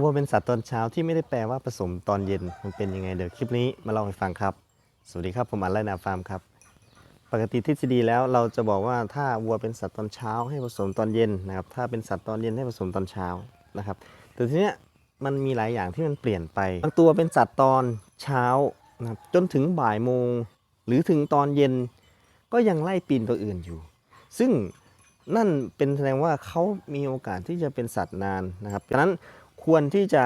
วัวเป็นสัตว์ตอนเช้าที่ไม่ได้แปลว่าผสมตอนเย็นมันเป็นยังไงเดี๋ยวคลิปนี้มาล่าให้ฟังครับ สวัสดีครับผมอันไลนาฟาร์มครับ ปกติทฤษฎีแล้วเราจะบอกว่าถ้าวัวเป็นสัตว์ตอนเช้าให้ผสมตอนเย็นนะครับถ้าเป็นสัตว์ตอนเย็นให้ผสมตอนเช้านะครับแต่ทีเนี้ยมันมีหลายอย่างที่มันเปลี่ยนไปบางตัวเป็นสัตว์ตอนเช้านะครับจนถึงบ่ายโมง หรือถึงตอนเย็น ก็ยังไล่ปีนตัวอื่นอยู่ ซึ่งนั่นเป็นแสดงว่าเขามีโอกาสที่จะเป็นสัตว์นานนะครับดังนั้น ควรที่จะ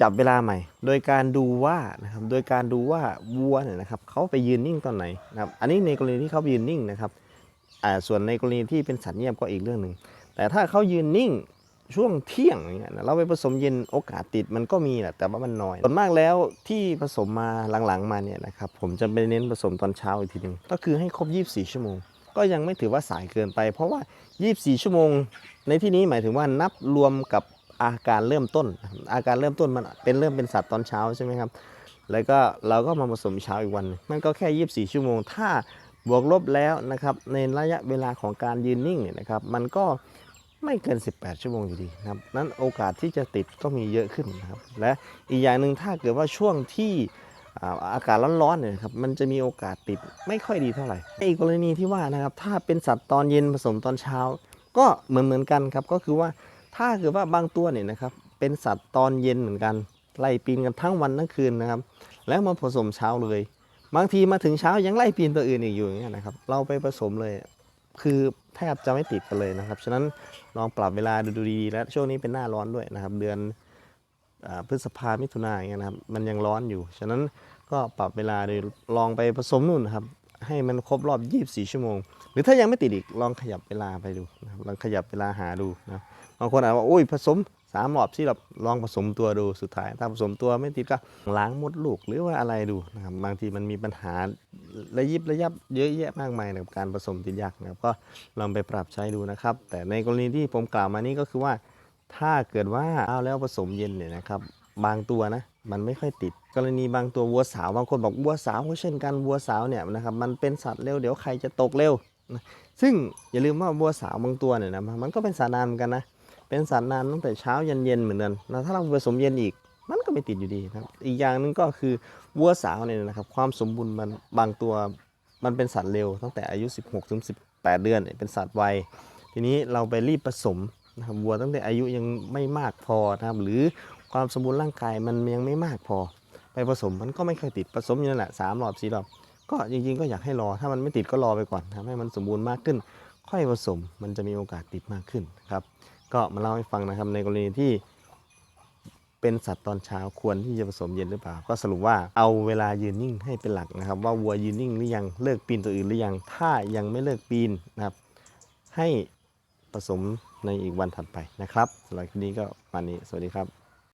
จับเวลาใหม่ โดยการดูว่านะครับโดยการดูว่าวัวเนี่ยนะครับเขาไปยืนนิ่งตอนไหนนะครับอันนี้ในกรณีที่เขายืนนิ่งนะครับอ่าส่วนในกรณีที่เป็นสัตว์เงียบก็อีกเรื่องหนึ่งแต่ถ้าเขายืนนิ่งช่วงเที่ยงอย่างเงี้ยเราไปผสมเย็นโอกาสติดมันก็มีแหละแต่ว่ามันน้อยส่วนมากแล้วที่ผสมมาหลังๆมาเนี่ยนะครับผมจะไปเน้นผสมตอนเช้าอีกทีหนึ่งก็คือให้ครบ 24 ชั่วโมง ก็ยังไม่ถือว่าสายเกินไป เพราะว่า 24 ชั่วโมง ในที่นี้หมายถึงว่านับรวมกับ อาการเริ่มต้น อาการเริ่มต้นมันเป็นเริ่มเป็นสัตว์ตอนเช้าใช่ไหมครับ แล้วก็เราก็มาผสมเช้าอีกวัน มันก็แค่ 24 ชั่วโมง ถ้าบวกลบแล้วนะครับในระยะเวลาของการยืนนิ่งเนี่ยนะครับ มันก็ไม่เกิน 18 ชั่วโมงอยู่ดีนะครับ นั้นโอกาสที่จะติดก็มีเยอะขึ้นนะครับ และอีกอย่างหนึ่งถ้าเกิดว่าช่วงที่อากาศร้อนๆเนี่ยครับมันจะมีโอกาสติดไม่ค่อยดีเท่าไหร่ในอีกกรณีที่ว่านะครับถ้าเป็นสัตว์ตอนเย็นผสมตอนเช้า ก็เหมือนเหมือนกันครับก็คือว่า ถ้าเกิดว่าบางตัวเนี่ยนะครับ เป็นสัตว์ตอนเย็นเหมือนกันไล่ปีนกันทั้งวันทั้งคืนนะครับ แล้วมาผสมเช้าเลย บางทีมาถึงเช้ายังไล่ปีนตัวอื่นอีกอยู่อย่างเงี้ยนะครับ เราไปผสมเลย คือแทบจะไม่ติดกันเลยนะครับ ฉะนั้นลองปรับเวลาดูดีๆ แล้วช่วงนี้เป็นหน้าร้อนด้วยนะครับ เดือนอพฤษภามิถุนาอย่างเงี้ยนะครับ มันยังร้อนอยู่ ฉะนั้นก็ปรับเวลาโดูลองไปผสมนู่นนะครับ ให้มันครบรอบ 24 ชั่วโมง หรือถ้ายังไม่ติดอีกลองขยับเวลาไปดูนะครับลองขยับเวลาหาดูนะบบางคนอาจว่าโอ้ยผสมสามรอบที่เราลองผสมตัวดูสุดท้าย ถ้าผสมตัวไม่ติดก็ล้างมดลูกหรือว่าอะไรดูนะครับบางทีมันมีปัญหาระยิบระยับเยอะแยะมากมายกับการผสมติดยากนะครับก็ลองไปปรับใช้ดูนะครับ แต่ในกรณีที่ผมกล่าวมานี้ก็คือว่าถ้าเกิดว่าเอาแล้วผสมเย็นเนี่ยนะครับ บางตัวนะมันไม่ค่อยติด กรณีบางตัววัวสาวบางคนบอกวัวสาวก็เช่นกันวัวสาวเนี่ยนะครับมันเป็นสัตว์เร็วเดี๋ยวใครจะตกเร็วนะซึ่งอย่าลืมว่าวัวสาวบางตัวเนี่ยนะมันก็เป็นสัตว์นานเหมือนกันนะเป็นสัตว์นานตั้งแต่เช้ายันเย็นเหมือนกันแล้วถ้าเราผสมเย็นอีกมันก็ไม่ติดอยู่ดีครับอีกอย่างหนึ่งก็คือวัวสาวเนี่ยนะครับความสมบูรณ์มันบางตัวมันเป็นสัตว์เร็ว ตั้งแต่อายุ 16ถึง18 เดือนเนี่ยเป็นสัตว์วัยทีนี้เราไปรีบผสมนะครับวัวตั้งแต่อายุยังไม่มากพอนะครับหรือ ความสมบูรณ์ร่างกายมันยังไม่มากพอ ไปผสมมันก็ไม่ค่อยติดผสมอยู่นั่นแหละสามรอบสี่รอบก็จริงๆก็อยากให้รอถ้ามันไม่ติดก็รอไปก่อนทำให้มันสมบูรณ์มากขึ้น ค่อยผสมมันจะมีโอกาสติดมากขึ้นครับ ก็มาเล่าให้ฟังนะครับในกรณีที่เป็นสัตว์ตอนเช้าควรที่จะผสมเย็นหรือเปล่า ก็สรุปว่าเอาเวลายืนนิ่งให้เป็นหลักนะครับ ว่าวัวยืนนิ่งหรือยังเลิกปีนตัวอื่นหรือยังถ้ายังไม่เลิกปีนนะครับให้ผสมในอีกวันถัดไปนะครับสำหรับคลิปนี้ก็วันนี้สวัสดีครับ